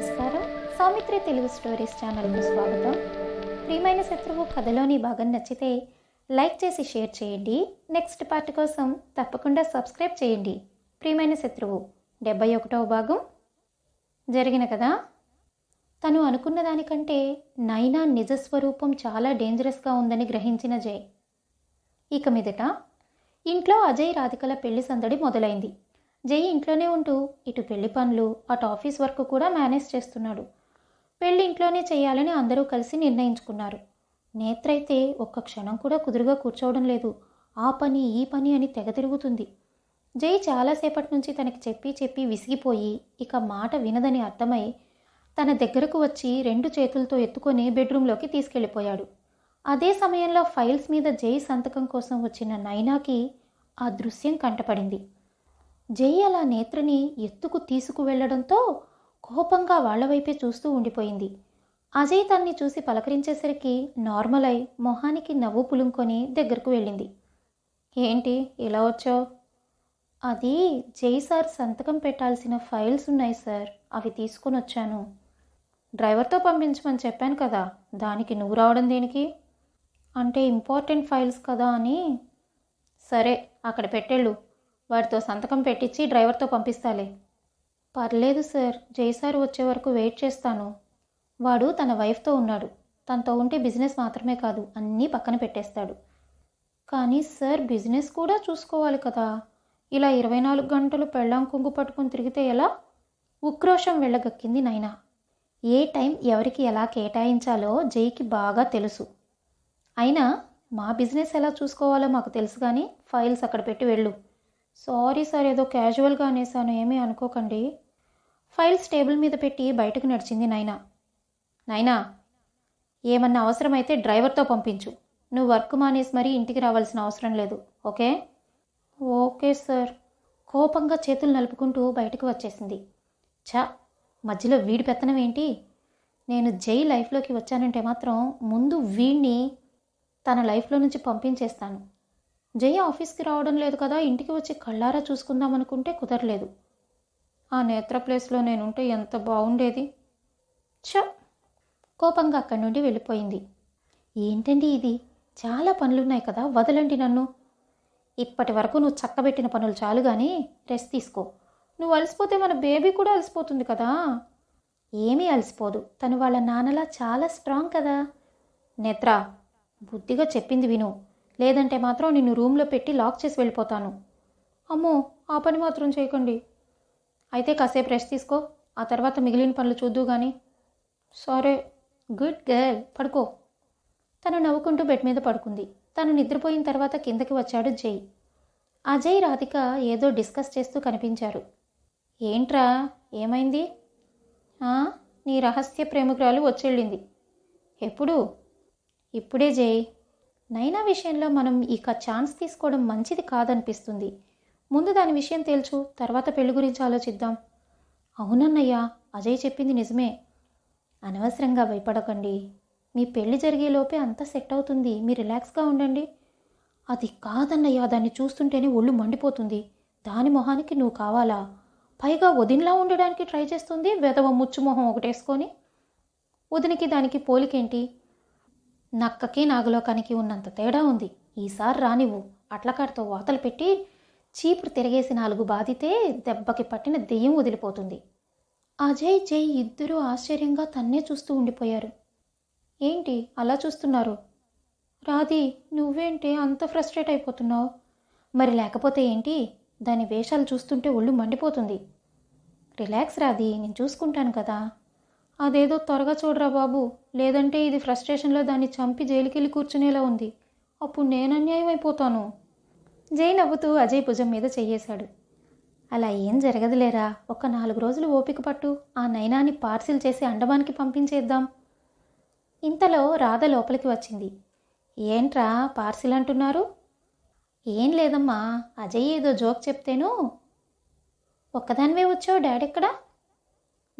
నమస్కారం. సౌమిత్రి తెలుగు స్టోరీస్ ఛానల్కు స్వాగతం. ప్రియమైన శత్రువు కథలోని భాగం నచ్చితే లైక్ చేసి షేర్ చేయండి. నెక్స్ట్ పార్ట్ కోసం తప్పకుండా సబ్స్క్రైబ్ చేయండి. ప్రియమైన శత్రువు డెబ్బై ఒకటవ భాగం జరిగిన కదా తను అనుకున్న దానికంటే నైనా నిజస్వరూపం చాలా డేంజరస్గా ఉందని గ్రహించిన జయ్. ఇక మీదట ఇంట్లో అజయ్ రాధికల పెళ్ళి సందడి మొదలైంది. జై ఇంట్లోనే ఉంటూ ఇటు పెళ్ళి పనులు అటు ఆఫీస్ వర్క్ కూడా మేనేజ్ చేస్తున్నాడు. పెళ్ళి ఇంట్లోనే చేయాలని అందరూ కలిసి నిర్ణయించుకున్నారు. నేత్ర అయితే ఒక్క క్షణం కూడా కుదురుగా కూర్చోవడం లేదు. ఆ పని ఈ పని అని తెగ తిరుగుతుంది. జై చాలాసేపటి నుంచి తనకి చెప్పి చెప్పి విసిగిపోయి ఇక మాట వినదని అర్థమై తన దగ్గరకు వచ్చి రెండు చేతులతో ఎత్తుకొని బెడ్రూమ్లోకి తీసుకెళ్ళిపోయాడు. అదే సమయంలో ఫైల్స్ మీద జై సంతకం కోసం వచ్చిన నైనాకి ఆ దృశ్యం కంటపడింది. జై అలా నేత్రని ఎత్తుకు తీసుకువెళ్ళడంతో కోపంగా వాళ్ళవైపే చూస్తూ ఉండిపోయింది. అజయ్ తన్ని చూసి పలకరించేసరికి నార్మల్ అయి మొహానికి నవ్వు పులుంకొని దగ్గరకు వెళ్ళింది. ఏంటి? ఇలా వచ్చావు? అది జై సార్ సంతకం పెట్టాల్సిన ఫైల్స్ ఉన్నాయి సార్. అవి తీసుకొని వచ్చాను. డ్రైవర్తో పంపించమని చెప్పాను కదా. దానికి నువ్వు రావడం దేనికి? అంటే ఇంపార్టెంట్ ఫైల్స్ కదా అని. సరే అక్కడ పెట్టెళ్ళు. వాడితో సంతకం పెట్టించి డ్రైవర్తో పంపిస్తాలే. పర్లేదు సార్ జై వచ్చే వరకు వెయిట్ చేస్తాను. వాడు తన వైఫ్తో ఉన్నాడు. తనతో ఉంటే బిజినెస్ మాత్రమే కాదు అన్నీ పక్కన పెట్టేస్తాడు. కానీ సార్ బిజినెస్ కూడా చూసుకోవాలి కదా. ఇలా ఇరవై నాలుగు గంటలు పెళ్ళాం కుంగు పట్టుకుని తిరిగితే ఎలా? ఉక్రోషం వెళ్ళగక్కింది నైనా. ఏ టైం ఎవరికి ఎలా కేటాయించాలో జైకి బాగా తెలుసు. అయినా మా బిజినెస్ ఎలా చూసుకోవాలో మాకు తెలుసు కానీ ఫైల్స్ అక్కడ పెట్టి వెళ్ళు. సారీ సార్ ఏదో క్యాజువల్గా అనేసాను ఏమీ అనుకోకండి. ఫైల్స్ టేబుల్ మీద పెట్టి బయటకు నడిచింది నైనా. నైనా ఏమన్నా అవసరమైతే డ్రైవర్తో పంపించు. నువ్వు వర్క్ మానేసి మరీ ఇంటికి రావాల్సిన అవసరం లేదు ఓకే? Okay sir. కోపంగా చేతులు నలుపుకుంటూ బయటకు వచ్చేసింది. ఛా మధ్యలో వీడి పెత్తనం ఏంటి? నేను జై లైఫ్లోకి వచ్చానంటే మాత్రం ముందు వీడిని తన లైఫ్లో నుంచి పంపించేస్తాను. జై ఆఫీస్కి రావడం లేదు కదా ఇంటికి వచ్చి కళ్ళారా చూసుకుందాం అనుకుంటే కుదరలేదు. ఆ నేత్ర ప్లేస్లో నేనుంటే ఎంత బాగుండేది చ కోపంగా అక్కడి నుండి వెళ్ళిపోయింది. ఏంటండి ఇది? చాలా పనులున్నాయి కదా వదలండి నన్ను. ఇప్పటి వరకు నువ్వు చక్కబెట్టిన పనులు చాలు కానీ రెస్ట్ తీసుకో. నువ్వు అలసిపోతే మన బేబీ కూడా అలసిపోతుంది కదా. ఏమీ అలసిపోదు. తను వాళ్ళ నాన్నలా చాలా స్ట్రాంగ్ కదా. నేత్ర బుద్ధిగా చెప్పింది విను. లేదంటే మాత్రం నిన్ను రూమ్లో పెట్టి లాక్ చేసి వెళ్ళిపోతాను. అమ్మో ఆ పని మాత్రం చేయకండి. అయితే కాసేపు రెస్ట్ తీసుకో ఆ తర్వాత మిగిలిన పనులు చూద్దు కానీ సరే గుడ్ గర్ల్ పడుకో. తను నవ్వుకుంటూ బెడ్ మీద పడుకుంది. తను నిద్రపోయిన తర్వాత కిందకి వచ్చాడు జై. అజయ్ రాధిక ఏదో డిస్కస్ చేస్తూ కనిపించారు. ఏంట్రా ఏమైంది? నీ రహస్య ప్రేమికురాలు వచ్చెళ్ళింది. ఎప్పుడు? ఇప్పుడే జై. నైనా విషయంలో మనం ఇక ఛాన్స్ తీసుకోవడం మంచిది కాదనిపిస్తుంది. ముందు దాని విషయం తేల్చు తర్వాత పెళ్ళి గురించి ఆలోచిద్దాం. అవునన్నయ్యా అజయ్ చెప్పింది నిజమే. అనవసరంగా భయపడకండి. మీ పెళ్ళి జరిగేలోపే అంతా సెట్ అవుతుంది. మీరు రిలాక్స్గా ఉండండి. అది కాదన్నయ్యా దాన్ని చూస్తుంటేనే ఒళ్ళు మండిపోతుంది. దాని మొహానికి నువ్వు కావాలా? పైగా వదినలా ఉండడానికి ట్రై చేస్తుంది వెదవ ముచ్చు మొహం ఒకటేసుకొని. వదినికి దానికి పోలికేంటి? నక్కకి నాగలోకానికి ఉన్నంత తేడా ఉంది. ఈసారి రానివ్వు. అట్లకాడితో వాతలు పెట్టి చీపురు తిరిగేసి నాలుగు బాధితే దెబ్బకి పట్టిన దెయ్యం వదిలిపోతుంది. అజయ్ జై ఇద్దరూ ఆశ్చర్యంగా తన్నే చూస్తూ ఉండిపోయారు. ఏంటి? అలా చూస్తున్నారు? రాధి నువ్వేంటి అంత ఫ్రస్ట్రేట్ అయిపోతున్నావు? మరి లేకపోతే ఏంటి? దాని వేషాలు చూస్తుంటే ఒళ్ళు మండిపోతుంది. రిలాక్స్ రాధి నేను చూసుకుంటాను కదా. అదేదో త్వరగా చూడరా బాబు. లేదంటే ఇది ఫ్రస్ట్రేషన్లో దాన్ని చంపి జైలుకెళ్ళి కూర్చునేలా ఉంది. అప్పుడు నేను అన్యాయం అయిపోతాను. జై నవ్వుతూ అజయ్ భుజం మీద చెయ్యేశాడు. అలా ఏం జరగదులేరా? ఒక నాలుగు రోజులు ఓపిక పట్టు. ఆ నయనాన్ని పార్సిల్ చేసి అండమానికి పంపించేద్దాం. ఇంతలో రాధ లోపలికి వచ్చింది. ఏంట్రా పార్సిల్ అంటున్నారు? ఏం లేదమ్మా. అజయ్ ఏదో జోక్ చెప్తేను. ఒక్కదానివే వచ్చావు డాడెక్కడా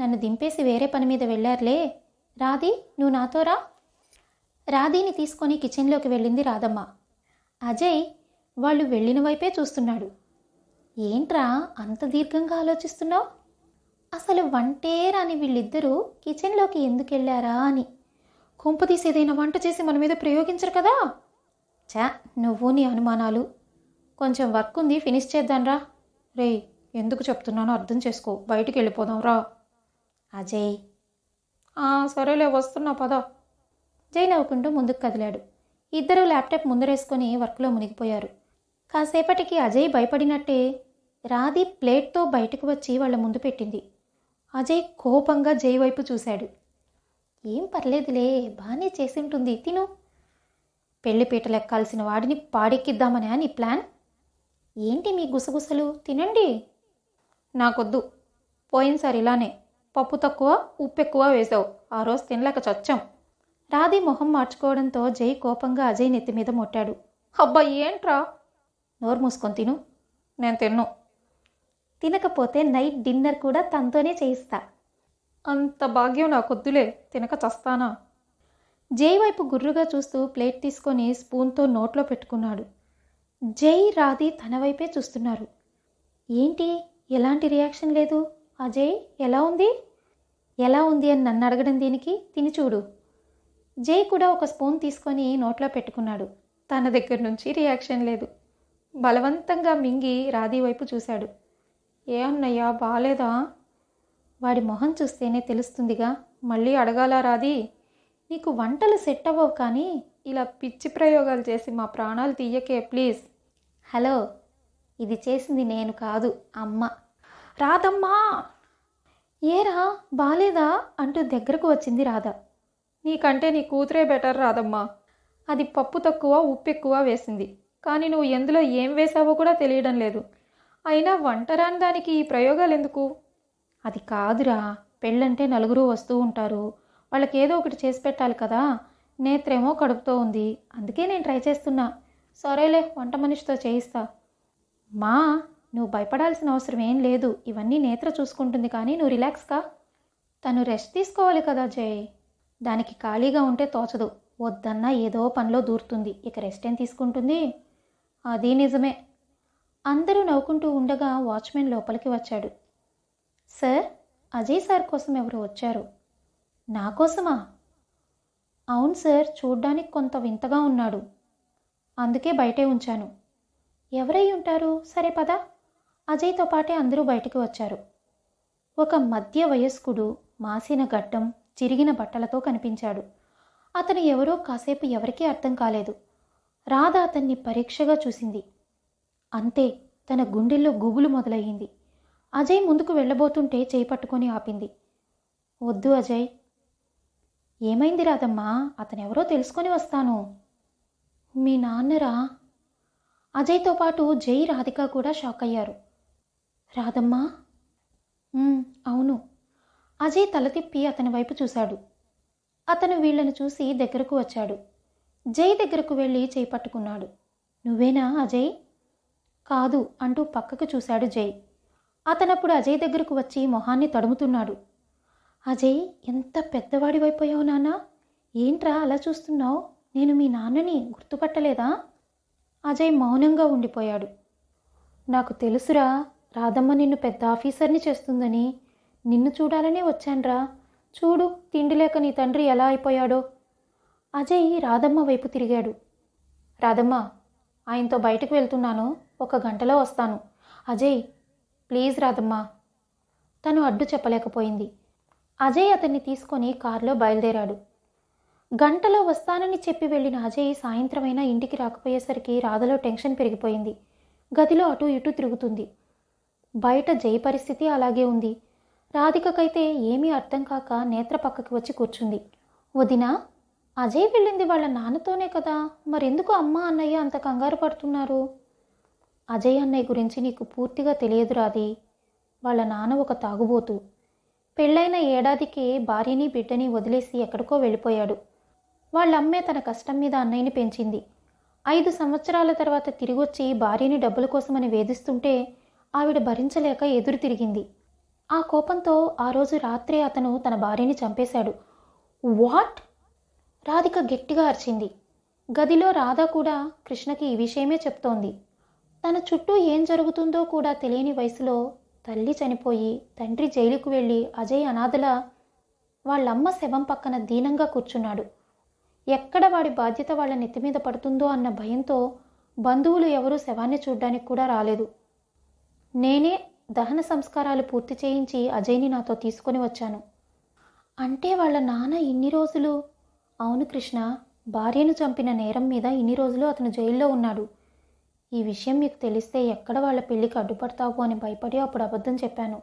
నన్ను దింపేసి వేరే పని మీద వెళ్ళారులే. రాధి నువ్వు నాతో రా. రాధీని తీసుకొని కిచెన్లోకి వెళ్ళింది రాధమ్మ. అజయ్ వాళ్ళు వెళ్ళిన వైపే చూస్తున్నాడు. ఏంట్రా అంత దీర్ఘంగా ఆలోచిస్తున్నావు? అసలు వంటే రాని వీళ్ళిద్దరూ కిచెన్లోకి ఎందుకు వెళ్ళారా అని. కొంపు తీసేదైనా వంట చేసి మన మీద ప్రయోగించరు కదా? చా నువ్వు నీ అనుమానాలు. కొంచెం వర్క్ ఉంది ఫినిష్ చేద్దాంరా. రేయ్ ఎందుకు చెప్తున్నానో అర్థం చేసుకో. బయటికి వెళ్ళిపోదాం రా అజయ్. సరేలే వస్తున్నా పద. జై నవ్వుకుంటూ ముందుకు కదిలాడు. ఇద్దరూ ల్యాప్టాప్ ముందరేసుకొని వర్క్లో మునిగిపోయారు. కాసేపటికి అజయ్ భయపడినట్టే రాధి ప్లేట్తో బయటకు వచ్చి వాళ్ళ ముందు పెట్టింది. అజయ్ కోపంగా జై వైపు చూశాడు. ఏం పర్లేదులే బాగానే చేసింటుంది తిను. పెళ్ళిపీటలు ఎక్కాల్సిన వాడిని పాడెక్కిద్దామనే అని ప్లాన్? ఏంటి మీ గుసగుసలు? తినండి. నాకొద్దు. పోయినసారి ఇలానే. పప్పు తక్కువ ఉప్పు ఎక్కువ వేసావు. ఆ రోజు తినలేక చచ్చాం. రాధి మొహం మార్చుకోవడంతో జై కోపంగా అజయ్ నెత్తి మీద మొట్టాడు. అబ్బా ఏంట్రా? నోరు మూసుకొని తిను. నేను తిన్ను. తినకపోతే నైట్ డిన్నర్ కూడా తనతోనే చేయిస్తా. అంత భాగ్యం నాకొద్దులే. తినక చస్తానా? జై వైపు గుర్రుగా చూస్తూ ప్లేట్ తీసుకొని స్పూన్తో నోట్లో పెట్టుకున్నాడు. జై రాధి తన వైపే చూస్తున్నారు. ఏంటి? ఎలాంటి రియాక్షన్ లేదు? అజయ్ ఎలా ఉంది? ఎలా ఉంది అని నన్ను అడగడం దీనికి? తిని చూడు. జై కూడా ఒక స్పూన్ తీసుకొని నోట్లో పెట్టుకున్నాడు. తన దగ్గర నుంచి రియాక్షన్ లేదు. బలవంతంగా మింగి రాధి వైపు చూశాడు. ఏ అన్నయ్యా వాడి మొహం చూస్తేనే తెలుస్తుందిగా. మళ్ళీ అడగాలా రాధి? నీకు వంటలు సెట్ అవ్వవు కానీ ఇలా పిచ్చి ప్రయోగాలు చేసి మా ప్రాణాలు తీయకే ప్లీజ్. హలో ఇది చేసింది నేను కాదు అమ్మ. రాధమ్మా! ఏరా బాలేదా? అంటూ దగ్గరకు వచ్చింది రాధ. నీకంటే నీ కూతురే బెటర్ రాదమ్మా అది పప్పు తక్కువ ఉప్పు ఎక్కువ వేసింది. కానీ నువ్వు ఎందులో ఏం వేసావో కూడా తెలియడం లేదు. అయినా వంట రాని దానికి ఈ ప్రయోగాలు ఎందుకు అది కాదురా. పెళ్ళంటే నలుగురు వస్తూ ఉంటారు. వాళ్ళకి ఏదో ఒకటి చేసి పెట్టాలి కదా. నేత్రేమో కడుపుతో ఉంది. అందుకే నేను ట్రై చేస్తున్నా. సరేలే వంట మనిషితో చేయిస్తా. మా! నువ్వు భయపడాల్సిన అవసరం ఏం లేదు. ఇవన్నీ నేత్ర చూసుకుంటుంది కానీ నువ్వు రిలాక్స్గా తను రెస్ట్ తీసుకోవాలి కదా జయ్ దానికి ఖాళీగా ఉంటే తోచదు. వద్దన్నా ఏదో పనిలో దూరుతుంది. ఇక రెస్ట్ ఏం తీసుకుంటుంది? అది నిజమే. అందరూ నవ్వుకుంటూ ఉండగా వాచ్మెన్ లోపలికి వచ్చాడు. సార్ అజయ్ సార్ కోసం ఎవరు వచ్చారు? నా కోసమా? అవును సార్ చూడ్డానికి కొంత వింతగా ఉన్నాడు. అందుకే బయటే ఉంచాను. ఎవరై ఉంటారు? సరే పదా. అజయ్తో పాటే అందరూ బయటకు వచ్చారు. ఒక మధ్య వయస్కుడు మాసిన గడ్డం చిరిగిన బట్టలతో కనిపించాడు. అతను ఎవరో కాసేపు ఎవరికీ అర్థం కాలేదు. రాధ అతన్ని పరీక్షగా చూసింది. అంతే తన గుండెల్లో గుబులు మొదలయ్యింది. అజయ్ ముందుకు వెళ్ళబోతుంటే చేయి పట్టుకొని ఆపింది. వద్దు అజయ్. ఏమైంది రాదమ్మా అతనెవరో తెలుసుకొని వస్తాను. మీ నాన్నరా? అజయ్తో పాటు జై రాధిక కూడా షాక్ అయ్యారు రాదమ్మా అవును. అజయ్ తల తిప్పి అతని వైపు చూశాడు. అతను వీళ్ళను చూసి దగ్గరకు వచ్చాడు. జై దగ్గరకు వెళ్ళి చేయి పట్టుకున్నాడు. నువ్వేనా అజయ్? కాదు అంటూ పక్కకు చూశాడు జై. అతనప్పుడు అజయ్ దగ్గరకు వచ్చి మొహాన్ని తడుముతున్నాడు. అజయ్ ఎంత పెద్దవాడివైపోయావు నాన్న? ఏంట్రా అలా చూస్తున్నావు? నేను మీ నాన్నని గుర్తుపట్టలేదా? అజయ్ మౌనంగా ఉండిపోయాడు. నాకు తెలుసురా రాధమ్మ నిన్ను పెద్ద ఆఫీసర్ని చేస్తుందని. నిన్ను చూడాలనే వచ్చాన్రా. చూడు తిండి లేక నీ తండ్రి ఎలా అయిపోయాడో. అజయ్ రాధమ్మ వైపు తిరిగాడు. రాధమ్మ ఆయనతో బయటకు వెళ్తున్నాను. ఒక గంటలో వస్తాను. అజయ్ ప్లీజ్ రాధమ్మ. తను అడ్డు చెప్పలేకపోయింది. అజయ్ అతన్ని తీసుకొని కారులో బయలుదేరాడు. గంటలో వస్తానని చెప్పి వెళ్ళిన అజయ్ సాయంత్రమైనా ఇంటికి రాకపోయేసరికి రాధలో టెన్షన్ పెరిగిపోయింది. గదిలో అటు ఇటు తిరుగుతుంది. బయట జయ పరిస్థితి అలాగే ఉంది. రాధికకైతే ఏమీ అర్థం కాక నేత్ర పక్కకి వచ్చి కూర్చుంది. వదినా అజయ్ వెళ్ళింది వాళ్ళ నాన్నతోనే కదా. మరెందుకు అమ్మ అన్నయ్య అంత కంగారు పడుతున్నారు? అజయ్ అన్నయ్య గురించి నీకు పూర్తిగా తెలియదు రాది వాళ్ళ నాన్న ఒక తాగుబోతు. పెళ్ళైన ఏడాదికి భార్యని బిడ్డని వదిలేసి ఎక్కడికో వెళ్ళిపోయాడు. వాళ్ళ అమ్మే తన కష్టం మీద అన్నయ్యని పెంచింది. ఐదు సంవత్సరాల తర్వాత తిరిగొచ్చి భార్యని డబ్బుల కోసమని వేధిస్తుంటే ఆవిడ భరించలేక ఎదురు తిరిగింది. ఆ కోపంతో ఆ రోజు రాత్రే అతను తన భార్యని చంపేశాడు. వాట్? రాధిక గట్టిగా అరిచింది. గదిలో రాధ కూడా కృష్ణకి ఈ విషయమే చెప్తోంది. తన చుట్టూ ఏం జరుగుతుందో కూడా తెలియని వయసులో తల్లి చనిపోయి తండ్రి జైలుకు వెళ్ళి అజయ్ అనాథల వాళ్ళమ్మ శవం పక్కన దీనంగా కూర్చున్నాడు. ఎక్కడ వాడి బాధ్యత వాళ్ళ నెత్తి మీద పడుతుందో అన్న భయంతో బంధువులు ఎవరూ శవాన్ని చూడ్డానికి కూడా రాలేదు. నేనే దహన సంస్కారాలు పూర్తి చేయించి అజయ్ని నాతో తీసుకొని వచ్చాను. అంటే వాళ్ళ నాన్న ఇన్ని రోజులు? అవును కృష్ణ భార్యను చంపిన నేరం మీద ఇన్ని రోజులు అతను జైల్లో ఉన్నాడు. ఈ విషయం మీకు తెలిస్తే ఎక్కడ వాళ్ళ పెళ్ళికి అడ్డుపడతావు అని భయపడి అప్పుడు అబద్ధం చెప్పాను.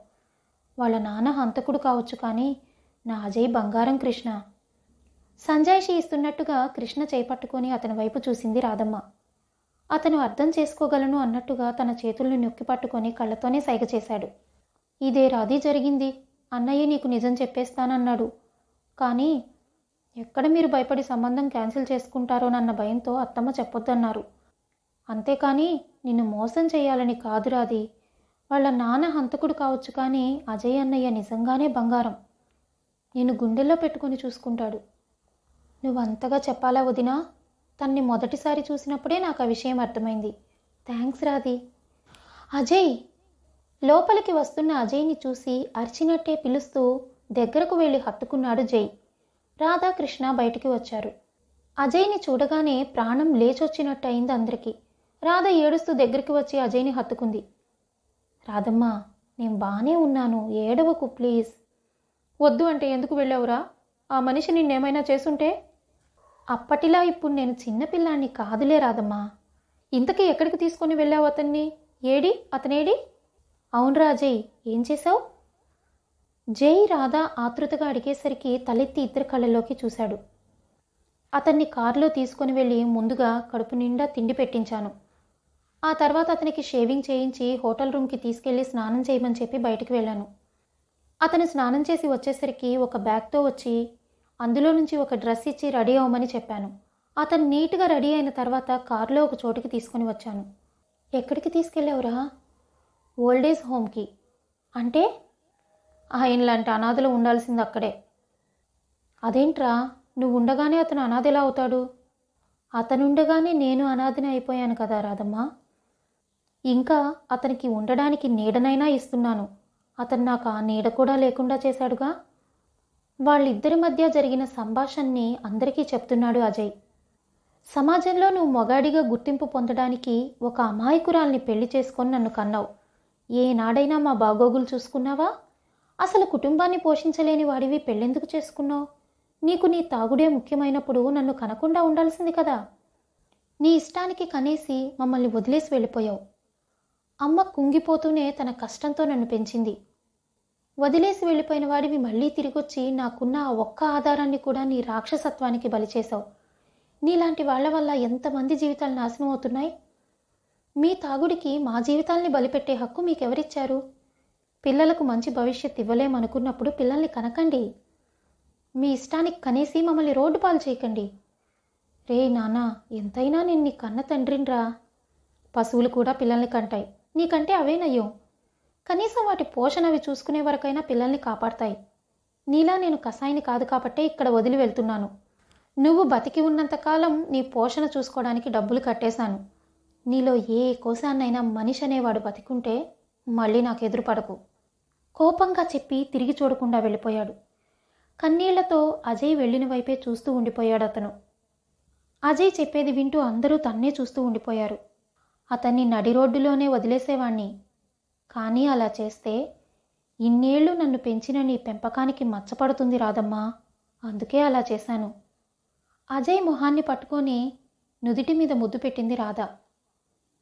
వాళ్ళ నాన్న హంతకుడు కావచ్చు కానీ నా అజయ్ బంగారం కృష్ణ. సంజాయిషి ఇస్తున్నట్టుగా కృష్ణ చేపట్టుకొని అతని వైపు చూసింది రాధమ్మ. అతను అర్థం చేసుకోగలను అన్నట్టుగా తన చేతుల్ని నొక్కి పట్టుకొని కళ్ళతోనే సైగ చేశాడు. ఇదే రాది జరిగింది. అన్నయ్య నీకు నిజం చెప్పేస్తానన్నాడు. కానీ ఎక్కడ మీరు భయపడి సంబంధం క్యాన్సిల్ చేసుకుంటారోనన్న భయంతో అత్తమ్మ చెప్పొద్దన్నారు. అంతేకాని నిన్ను మోసం చేయాలని కాదు రాది వాళ్ళ నాన్న హంతకుడు కావచ్చు కానీ అజయ్ అన్నయ్య నిజంగానే బంగారం. నేను గుండెల్లో పెట్టుకొని చూసుకుంటాడు. నువ్వంతగా చెప్పాలా వదినా? తన్ని మొదటిసారి చూసినప్పుడే నాకు ఆ విషయం అర్థమైంది. థ్యాంక్స్ రాధి. అజయ్! లోపలికి వస్తున్న అజయ్ని చూసి అరిచినట్టే పిలుస్తూ దగ్గరకు వెళ్ళి హత్తుకున్నాడు జై. రాధాకృష్ణ బయటికి వచ్చారు. అజయ్ని చూడగానే ప్రాణం లేచొచ్చినట్టు అయింది అందరికీ. రాధ ఏడుస్తూ దగ్గరికి వచ్చి అజయ్ని హత్తుకుంది. రాధమ్మ నేను బాగానే ఉన్నాను. ఏడవకు ప్లీజ్. వద్దు అంటే ఎందుకు వెళ్ళావురా? ఆ మనిషి నిన్నేమైనా చేసుంటే అప్పటిలా ఇప్పుడు నేను చిన్నపిల్లాన్ని కాదులే రాదమ్మా ఇంతకీ ఎక్కడికి తీసుకొని వెళ్ళావు అతన్ని? ఏడి? అతనేడి? అవును రాజయ్ ఏం చేశావు? జై రాధా ఆతృతగా అడిగేసరికి తలెత్తి ఇద్దరి కళ్ళలోకి చూశాడు. అతన్ని కారులో తీసుకొని వెళ్ళి ముందుగా కడుపు నిండా తిండి పెట్టించాను. ఆ తర్వాత అతనికి షేవింగ్ చేయించి హోటల్ రూమ్కి తీసుకెళ్ళి స్నానం చేయమని చెప్పి బయటికి వెళ్ళాను. అతను స్నానం చేసి వచ్చేసరికి ఒక బ్యాగ్తో వచ్చి అందులో నుంచి ఒక డ్రెస్ ఇచ్చి రెడీ అవ్వమని చెప్పాను. అతను నీట్గా రెడీ అయిన తర్వాత కారులో ఒక చోటుకి తీసుకొని వచ్చాను. ఎక్కడికి తీసుకెళ్ళావురా ఓల్డేజ్ హోమ్కి. అంటే? ఆయన లాంటి అనాథలు ఉండాల్సింది అక్కడే. అదేంట్రా? నువ్వు ఉండగానే అతను అనాథ ఎలా అవుతాడు? అతనుండగానే నేను అనాథని అయిపోయాను కదా రాధమ్మ. ఇంకా అతనికి ఉండడానికి నీడనైనా ఇస్తున్నాను. అతను నాకు ఆ నీడ కూడా లేకుండా చేశాడుగా. వాళ్ళిద్దరి మధ్య జరిగిన సంభాషణని అందరికీ చెప్తున్నాడు అజయ్. సమాజంలో నువ్వు మొగాడిగా గుర్తింపు పొందడానికి ఒక అమాయకురాల్ని పెళ్ళి చేసుకొని నన్ను కన్నావు. ఏనాడైనా మా బాగోగులు చూసుకున్నావా? అసలు కుటుంబాన్ని పోషించలేని వాడివి పెళ్ళెందుకు చేసుకున్నావు? నీకు నీ తాగుడే ముఖ్యమైనప్పుడు నన్ను కనకుండా ఉండాల్సింది కదా. నీ ఇష్టానికి కనేసి మమ్మల్ని వదిలేసి వెళ్ళిపోయావు. అమ్మ కుంగిపోతూనే తన కష్టంతో నన్ను పెంచింది. వదిలేసి వెళ్ళిపోయిన వాడివి మళ్ళీ తిరిగొచ్చి నాకున్న ఆ ఒక్క ఆధారాన్ని కూడా నీ రాక్షసత్వానికి బలి చేశావు. నీలాంటి వాళ్ళ వల్ల ఎంతమంది జీవితాలు నాశనం అవుతున్నాయి? మీ తాగుడికి మా జీవితాల్ని బలిపెట్టే హక్కు మీకెవరిచ్చారు? పిల్లలకు మంచి భవిష్యత్ ఇవ్వలేమనుకున్నప్పుడు పిల్లల్ని కనకండి. మీ ఇష్టానికి కనేసి మమ్మల్ని రోడ్డు పాలు చేయకండి. రే నానా ఎంతైనా నేను నీ కన్న తండ్రినిరా. పశువులు కూడా పిల్లల్ని కంటాయి. నీకంటే అవేనయ్యో కనీసం వాటి పోషణ అవి చూసుకునే వరకైనా పిల్లల్ని కాపాడతాయి. నీలా నేను కసాయిని కాదు కాబట్టే ఇక్కడ వదిలి వెళ్తున్నాను. నువ్వు బతికి ఉన్నంతకాలం నీ పోషణ చూసుకోవడానికి డబ్బులు కట్టేశాను. నీలో ఏ కోశాన్నైనా మనిషి అనేవాడు బతికుంటే మళ్ళీ నాకు ఎదురుపడకు. కోపంగా చెప్పి తిరిగి చూడకుండా వెళ్ళిపోయాడు. కన్నీళ్ళతో అజయ్ వెళ్ళిన వైపే చూస్తూ ఉండిపోయాడు అతను. అజయ్ చెప్పేది వింటూ అందరూ తన్నే చూస్తూ ఉండిపోయారు. అతన్ని నడి రోడ్డులోనే వదిలేసేవాణ్ణి. కానీ అలా చేస్తే ఇన్నేళ్ళు నన్ను పెంచిన నీ పెంపకానికి మచ్చపడుతుంది రాదమ్మా అందుకే అలా చేశాను. అజయ్ మొహాన్ని పట్టుకొని నుదిటి మీద ముద్దు పెట్టింది రాధ.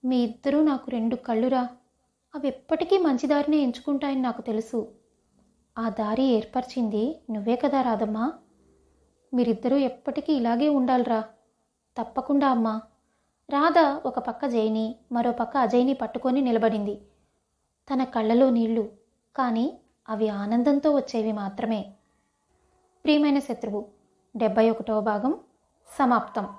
మీ ఇద్దరూ నాకు రెండు కళ్ళురా. అవి ఎప్పటికీ మంచి దారినే ఎంచుకుంటాయని నాకు తెలుసు. ఆ దారి ఏర్పరిచింది నువ్వే కదా రాదమ్మా మీరిద్దరూ ఎప్పటికీ ఇలాగే ఉండాలిరా. తప్పకుండా అమ్మా. రాధ ఒక పక్క జైని మరో పక్క అజయ్ని పట్టుకొని నిలబడింది. తన కళ్ళలో నీళ్ళు కానీ అవి ఆనందంతో వచ్చేవి మాత్రమే. ప్రియమైన శత్రువు డెబ్బై ఒకటవ భాగం సమాప్తం.